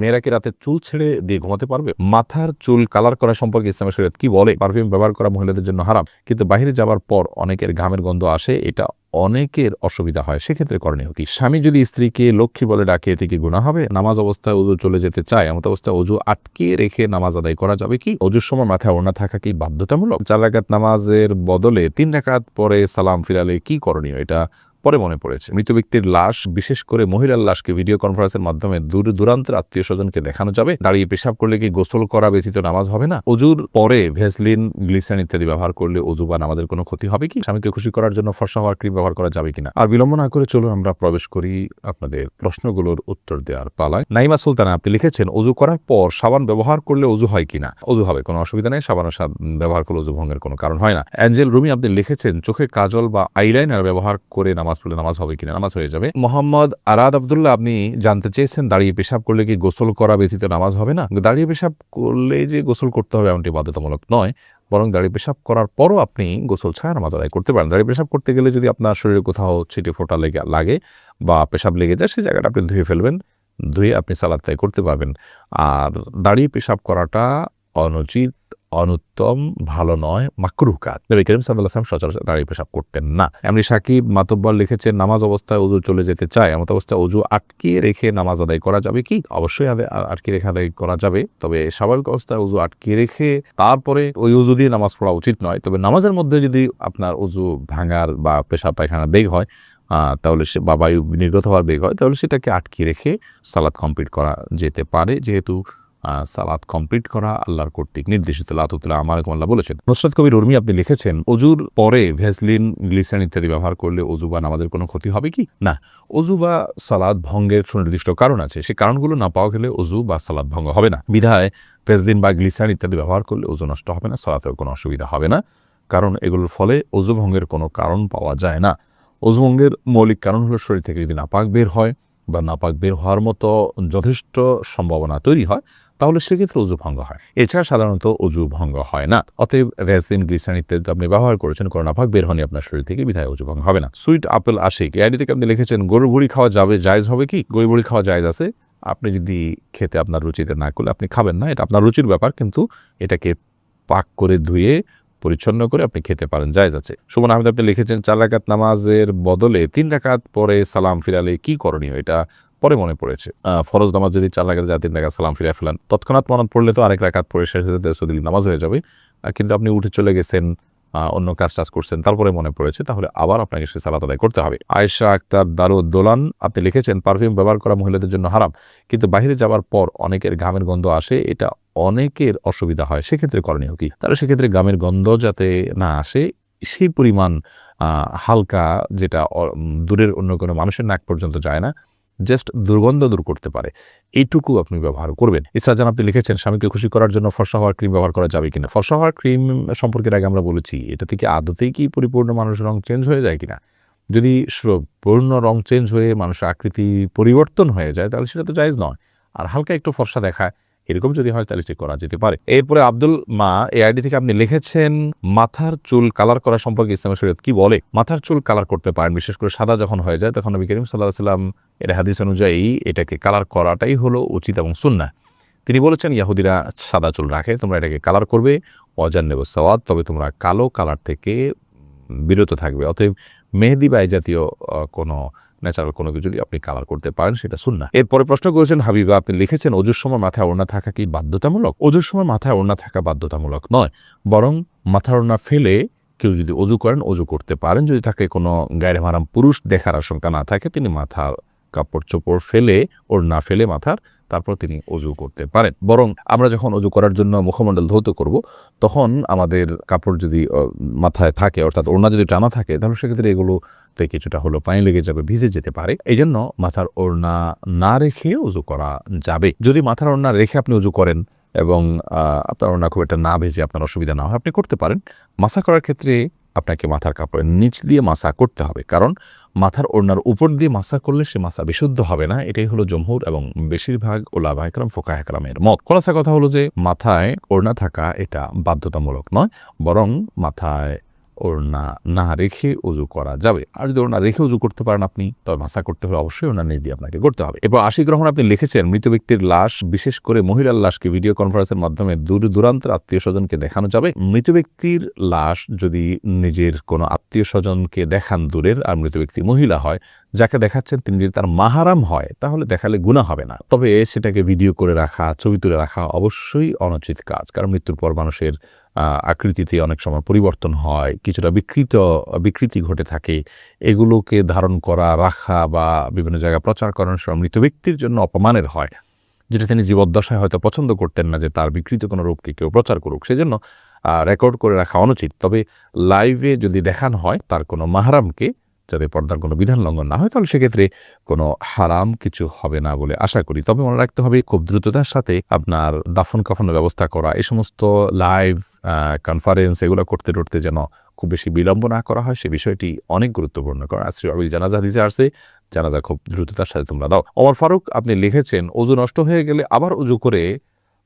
মেয়েরা কি রাতে চুল ছেড়ে দিয়ে ঘুমাতে পারবে? মাথার চুল কালার করা সম্পর্কে ইসলামের শরীয়ত কি বলে? পারফিউম ব্যবহার করা মহিলাদের জন্য হারাম। কিন্তু বাইরে যাওয়ার পর অনেকের ঘামের গন্ধ আসে, এটা অনেকের অসুবিধা হয়। সেক্ষেত্রে করণীয় কি? স্বামী যদি স্ত্রীকে লক্ষ্মী বলে ডাকে, এতে কি গুণা হবে? নামাজ অবস্থায় অজু চলে যেতে চায় এমত অবস্থায় অজু আটকে রেখে নামাজ আদায় করা যাবে কি? অজুর সময় মাথায় ওড়না থাকা কি বাধ্যতামূলক? চার রাকাত নামাজের বদলে তিন রাকাত পরে সালাম ফিরালে কি করণীয়? এটা পরে মনে পড়েছে। মৃত ব্যক্তির লাশ, বিশেষ করে মহিলার লাশকে ভিডিও কনফারেন্সের মাধ্যমে দূর দূরান্তের আত্মীয় স্বজনকে দেখানো যাবে। দাঁড়িয়ে পেশাব করলে কি গোসল করা ব্যতীত নামাজ হবে না? অজুর পরে ভেসলিন, গ্লিসারিন ইত্যাদি ব্যবহার করলে অজু বা নামাজের কোনো ক্ষতি হবে কি? স্বামীকে খুশি করার জন্য ফর্সা হওয়ার ক্রিম ব্যবহার করা যাবে কিনা? আর বিলম্ব না করে চলুন আমরা প্রবেশ করি আপনাদের প্রশ্নগুলোর উত্তর দেওয়ার পালায়। নাইমা সুলতানা, আপনি লিখেছেন, অজু করার পর সাবান ব্যবহার করলে অজু হয় কিনা? অজু হবে, কোনো অসুবিধা নেই, সাবান ব্যবহার করলে অজু ভঙ্গের কোনো কারণ হয় না। অ্যাঞ্জেল রুমি, আপনি লিখেছেন, চোখে কাজল বা আইলাইনার ব্যবহার করে নামাজ পড়লে নামাজ হবে কিনা? নামাজ হয়ে যাবে। মোহাম্মদ আরাদ আবদুল্লাহ, আপনি জানতে চেয়েছেন, দাঁড়িয়ে পেশাব করলে কি গোসল করা ব্যতীত নামাজ হবে না? দাঁড়িয়ে পেশাব করলে যে গোসল করতে হবে এমনটি বাধ্যতামূলক নয়, বরং দাঁড়িয়ে পেশাব করার পরও আপনি গোসল ছাড়া নামাজ আদায় করতে পারেন। দাঁড়িয়ে পেশাব করতে গেলে যদি আপনার শরীরে কোথাও ছিটে ফোটা লেগে, লাগে বা পেশাব লেগে যায় সেই জায়গাটা আপনি ধুয়ে ফেলবেন, ধুয়ে আপনি সালাদ করতে পারবেন। আর দাঁড়িয়ে পেশাব করাটা অনুচিত অনুত্তম, ভালো নয় মাকরুহ কাজ নবী করিম সাল্লাহ সচরাচর দাঁড়িয়ে পেশাব করতেন না। এমনি সাকিব মাতব্বর লিখেছেন নামাজ অবস্থায় অজু চলে যেতে চায়। এমত অবস্থায় অজু আটকিয়ে রেখে নামাজ আদায় করা যাবে কি? অবশ্যই আটকে রেখে আদায় করা যাবে। তবে স্বাভাবিক অবস্থায় অজু আটকে রেখে তারপরে ওই অজু দিয়ে নামাজ পড়া উচিত নয়। তবে নামাজের মধ্যে যদি আপনার অজু ভাঙার বা পেশা পায়খানা বেগ হয় তাহলে সে বা বায়ু নির্গত হওয়ার বেগ হয়, তাহলে সেটাকে আটকে রেখে সালাদ কমপ্লিট করা যেতে পারে। যেহেতু সালাদ কমপ্লিট করা আল্লাহর কর্তৃক নির্দেশিত। লাতুল্লাহ আমার আল্লাহ বলেছেন। নুসরাত কবির উর্মি, আপনি লিখেছেন, অজুর পরে ভেসলিন গ্লিসারিন ইত্যাদি ব্যবহার করলে অজু বা কোনো ক্ষতি হবে কি? না, অজু বা সালাদ ভঙ্গের সুনির্দিষ্ট কারণ আছে। সেই কারণগুলো না পাওয়া গেলে অজু বা সালাদ ভঙ্গ হবে না। বিধায় ভেসলিন বা গ্লিসান ইত্যাদি ব্যবহার করলে অজু নষ্ট হবে না সালাতের কোনো অসুবিধা হবে না। কারণ এগুলোর ফলে অজু ভঙ্গের কোনো কারণ পাওয়া যায় না। অজু ভঙ্গের মৌলিক কারণ হলো শরীর থেকে যদি নাপাক বের হয় বা নাপাক বের হওয়ার মতো যথেষ্ট সম্ভাবনা তৈরি হয় তাহলে সেক্ষেত্রে অজু ভঙ্গ হয়। এছাড়া সাধারণত অজু ভঙ্গ হয় না। অতএব রেসদিন গ্লিসান ইত্যাদি আপনি ব্যবহার করেছেন, করোনা ভাগ বের হয়নি আপনার শরীর থেকে, বিধায় অজু ভঙ্গ হবে না। সুইট আপেল আশিক এআইডি থেকে আপনি লিখেছেন গরু ভুড়ি খাওয়া যাবে, জায়জ হবে কি? গরু ভুড়ি খাওয়া জায়জ আছে। আপনি যদি খেতে আপনার রুচিতে না করলে আপনি খাবেন না, এটা আপনার রুচির ব্যাপার, কিন্তু এটাকে পাক করে ধুয়ে, পরিচ্ছন্ন করে আপনি খেতে পারেন, জায়জ আছে। সুমন আহমেদ, আপনি লিখেছেন, চার রাকাত নামাজের বদলে তিন রাকাত পরে সালাম ফিরালে কি করণীয় এটা? পরে মনে পড়েছে। ফরজ নামাজ যদি চার রাখাত যা তিন সালাম ফিরে ফেলান। তৎক্ষণাৎ মনত পড়লে তো আরেক রাখাত পরে শেষে নামাজ হয়ে যাবে। কিন্তু আপনি উঠে চলে গেছেন অন্য কাজ টাজ করছেন, তারপরে মনে পড়েছে, তাহলে আবার আপনাকে সে সালাত আদায় করতে হবে। আয়েশা আক্তার দারু দারুদ্দোলান আপনি লিখেছেন, পারফিউম ব্যবহার করা মহিলাদের জন্য হারাম। কিন্তু বাহিরে যাওয়ার পর অনেকের ঘামের গন্ধ আসে, এটা অনেকের অসুবিধা হয়। সেক্ষেত্রে করণীয় কি? তাহলে সেক্ষেত্রে গামের গন্ধ যাতে না আসে, সেই পরিমাণ হালকা যেটা দূরের অন্য কোনো মানুষের নাক পর্যন্ত যায় না জাস্ট দুর্গন্ধ দূর করতে পারে। এইটুকু আপনি ব্যবহার করবেন। ইসরাজান আপনি লিখেছেন, স্বামীকে খুশি করার জন্য ফর্সা হওয়ার ক্রিম ব্যবহার করা যাবে কিনা? ফর্সা হওয়ার ক্রিম সম্পর্কে আগে আমরা বলেছি, এটা থেকে আদতেই কি পরিপূর্ণ মানুষের রং চেঞ্জ হয়ে যায় কিনা? যদি পূর্ণ রং চেঞ্জ হয়ে মানুষের আকৃতি পরিবর্তন হয়ে যায়, তাহলে সেটা তো জায়জ নয়। আর হালকা একটু ফর্সা দেখায় এরকম যদি হয় তাহলে চেক করা যেতে পারে। এরপরে আব্দুল মা, এই আইডি থেকে আপনি লিখেছেন, মাথার চুল কালার করা সম্পর্কে ইসলামের শরীয়ত কি বলে? মাথার চুল কালার করতে পারেন, বিশেষ করে সাদা যখন হয়ে যায় তখন নবী করিম সাল্লাহ সাল্লাম এর হাদিস অনুযায়ী এটাকে কালার করাটাই হলো উচিত এবং সুন্না তিনি বলেছেন, ইয়াহুদিরা সাদা চুল রাখে, তোমরা এটাকে কালার করবে অজান নেব সওয়াদ তবে তোমরা কালো কালার থেকে বিরত থাকবে। অতএব মেহেদি বা জাতীয় কোনো ন্যাচারাল কোনো কিছু যদি আপনি কালার করতে পারেন, সেটা শুন না এরপরে প্রশ্ন করেছেন, হাবিবা, আপনি লিখেছেন অজুর সময় মাথায় ওড়না থাকা কি বাধ্যতামূলক? অজুর সময় মাথায় ওড়না থাকা বাধ্যতামূলক নয়, বরং মাথার ওড়না ফেলে কেউ যদি অজু করেন অজু করতে পারেন। যদি তাকে কোনো গায়ের মারাম পুরুষ দেখার আশঙ্কা না থাকে, তিনি মাথার কাপড় চোপড় ফেলে ওর না ফেলে মাথার তারপর তিনি অজু করতে পারেন। বরং আমরা যখন অজু করার জন্য মুখমণ্ডল ধৌত করব, তখন আমাদের কাপড় যদি মাথায় থাকে, অর্থাৎ ওড়না যদি টানা থাকে, তাহলে সেক্ষেত্রে এগুলোতে কিছুটা হলো পানি লেগে যাবে, ভিজে যেতে পারে। এই জন্য মাথার ওড়না না রেখে উজু করা যাবে। যদি মাথার ওড়না রেখে আপনি উজু করেন এবং আপনার ওড়না খুব একটা না ভেজে আপনার অসুবিধা না হয়, আপনি করতে পারেন। মাসা করার ক্ষেত্রে আপনাকে মাথার কাপড়ের নিচ দিয়ে মাসা করতে হবে। কারণ মাথার ওড়নার উপর দিয়ে মাসা করলে সে মাসা বিশুদ্ধ হবে না। এটাই হলো জমহুর এবং বেশিরভাগ ওলাবা একরাম ফোকা একরামের মত। খোলাসা কথা হলো যে, মাথায় ওড়না থাকা এটা বাধ্যতামূলক নয়, বরং মাথায় ওড়না না রেখে উজু করা যাবে। আর যদি ওড়না রেখে উজু করতে পারেন আপনি, তবে মাসা করতে হলে অবশ্যই ওনার নিজ দিয়ে আপনাকে করতে হবে। এরপর আশি গ্রহণ আপনি লিখেছেন, মৃত ব্যক্তির লাশ, বিশেষ করে মহিলার লাশকে ভিডিও কনফারেন্সের মাধ্যমে দূর দূরান্তের আত্মীয় স্বজনকে দেখানো যাবে। মৃত ব্যক্তির লাশ যদি নিজের কোনো আত্মীয় স্বজনকে দেখান দূরের, আর মৃত ব্যক্তি মহিলা হয়, যাকে দেখাচ্ছেন তিনি যদি তার মাহারাম হয়, তাহলে দেখালে গুণা হবে না। তবে সেটাকে ভিডিও করে রাখা, ছবি তুলে রাখা অবশ্যই অনুচিত কাজ, কারণ মৃত্যুর পর মানুষের আকৃতিতে অনেক সময় পরিবর্তন হয়, কিছুটা বিকৃত, বিকৃতি ঘটে থাকে। এগুলোকে ধারণ করা, রাখা বা বিভিন্ন জায়গায় প্রচার করানোর সময় মৃত ব্যক্তির জন্য অপমানের হয়। যেটা তিনি জীবদ্দশায় হয়তো পছন্দ করতেন না যে তার বিকৃত কোনো রূপকে কেউ প্রচার করুক, সেজন্য রেকর্ড করে রাখা অনুচিত। তবে লাইভে যদি দেখানো হয়, তার কোনো মাহারামকে যাতে পর্দার কোনো বিধান লঙ্ঘন না হয়, তাহলে সেক্ষেত্রে কোনো হারাম কিছু হবে না বলে আশা করি। তবে মনে রাখতে হবে, খুব দ্রুততার সাথে আপনার দাফন কাফনের ব্যবস্থা করা, এই সমস্ত লাইভ কনফারেন্স এগুলো করতে করতে যেন খুব বেশি বিলম্ব না করা হয়, সে বিষয়টি অনেক গুরুত্বপূর্ণ কারণ আশ্রী আবিল জানাজা দিতে আসছে জানাজা খুব দ্রুততার সাথে তোমরা দাও। অমর ফারুক, আপনি লিখেছেন অজু নষ্ট হয়ে গেলে আবার উজু করে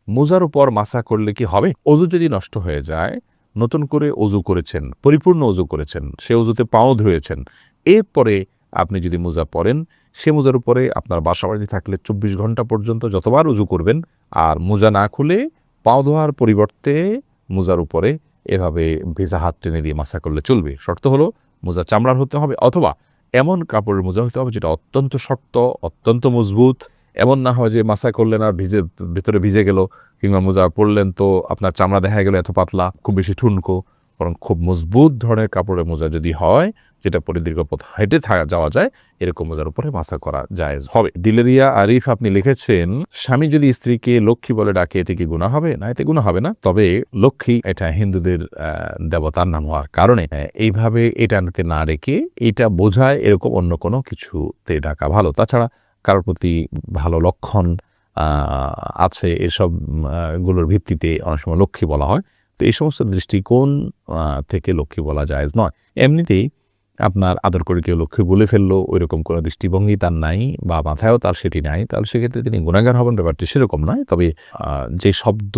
মোজার উপর মাসা করলে কি হবে? অজু যদি নষ্ট হয়ে যায় নতুন করে অজু করেছেন, পরিপূর্ণ অজু করেছেন, সে অজুতে পাও ধুয়েছেন। এরপরে আপনি যদি মোজা পরেন, সে মোজার উপরে আপনার বাসাবাড়ি থাকলে চব্বিশ ঘণ্টা পর্যন্ত যতবার উজু করবেন, আর মোজা না খুলে পাও ধোয়ার পরিবর্তে মোজার উপরে এভাবে ভেজা হাত টেনে দিয়ে মাসা করলে চলবে। শর্ত হলো মোজা চামড়ার হতে হবে, অথবা এমন কাপড়ের মোজা হতে হবে যেটা অত্যন্ত শক্ত, অত্যন্ত মজবুত এমন না হয় যে মাসা করলেন আর ভিজে, ভেতরে ভিজে গেল কিংবা মোজা পরলেন তো আপনার চামড়া দেখা গেল এত পাতলা, খুব বেশি ঠুনকো, বরং খুব মজবুত ধরনের কাপড়ের মোজা যদি হয়, যেটা পরে দীর্ঘ পথ হেঁটে থাকা যাওয়া যায়, এরকম মোজার উপরে মাসা করা জায়েজ হবে। দিলেরিয়া আরিফ আপনি লিখেছেন, স্বামী যদি স্ত্রীকে লক্ষ্মী বলে ডাকে, এতে কি গুণা হবে? না, এতে গুণা হবে না, তবে লক্ষ্মী এটা হিন্দুদের দেবতার নাম হওয়ার কারণে এইভাবে এটাতে না রেখে এটা বোঝায় এরকম অন্য কোনো কিছুতে ডাকা ভালো। তাছাড়া কারোর প্রতি ভালো লক্ষণ আছে এসবগুলোর ভিত্তিতে অনেক সময় লক্ষ্মী বলা হয়। তো এই সমস্ত দৃষ্টিকোণ থেকে লক্ষ্মী বলা যায় নয়। এমনিতেই আপনার আদর করে কেউ লক্ষ্মী বলে ফেলল ওই রকম কোনো দৃষ্টিভঙ্গি তার নাই বা মাথায়ও তার সেটি নাই, তাহলে সেক্ষেত্রে তিনি গুণাগার হবেন, ব্যাপারটি সেরকম নয়। তবে যে শব্দ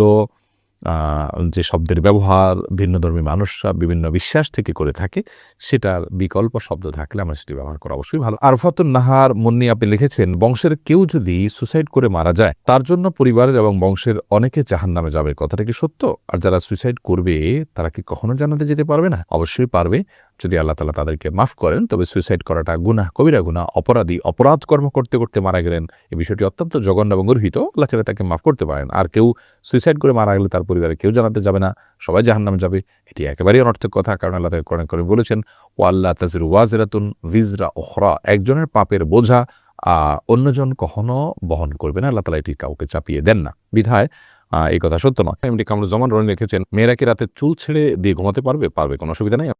যে শব্দের ব্যবহার ভিন্নধর্মী মানুষরা বিভিন্ন বিশ্বাস থেকে করে থাকে, সেটার বিকল্প শব্দ থাকলে আমরা সেটি ব্যবহার করা অবশ্যই ভালো। আরফাতুল নাহার মুন্নি আপনি লিখেছেন, বংশের কেউ যদি সুইসাইড করে মারা যায়, তার জন্য পরিবারের এবং বংশের অনেকে জাহান নামে যাবে। কথাটা কি সত্য? আর যারা সুইসাইড করবে, তারা কি কখনো জানাতে যেতে পারবে না? অবশ্যই পারবে। যদি আল্লাহ তালা তাদেরকে মাফ করেন, তবে সুইসাইড করাটা গুনাহ, কবিরা গুনাহ, অপরাধী, অপরাধ কর্ম করতে করতে মারা গেলেন। এই বিষয়টি অত্যন্ত জঘন্য এবং গর্হিত। আল্লাহ চালা তাকে মাফ করতে পারেন। আর কেউ সুইসাইড করে মারা গেলে তার পরিবারে কেউ জানাতে যাবে না, সবাই জাহান্নামে যাবে। এটি একেবারেই অনর্থক কথা, কারণ আল্লাহ তাকে কোরআন করে বলেছেন ও আল্লাহ তাজির ওয়াজরাতুন ভিজরা ওহরা একজনের পাপের বোঝা অন্যজন কখনো বহন করবে না। আল্লাহ তালা এটি কাউকে চাপিয়ে দেন না। বিধায় এই কথা সত্য নয়। এমনি কামরুজ্জামান রনি রেখেছেন মেয়েরা কি রাতে চুল ছেড়ে দিয়ে ঘুমাতে পারবে? পারবে, কোনো অসুবিধা নেই।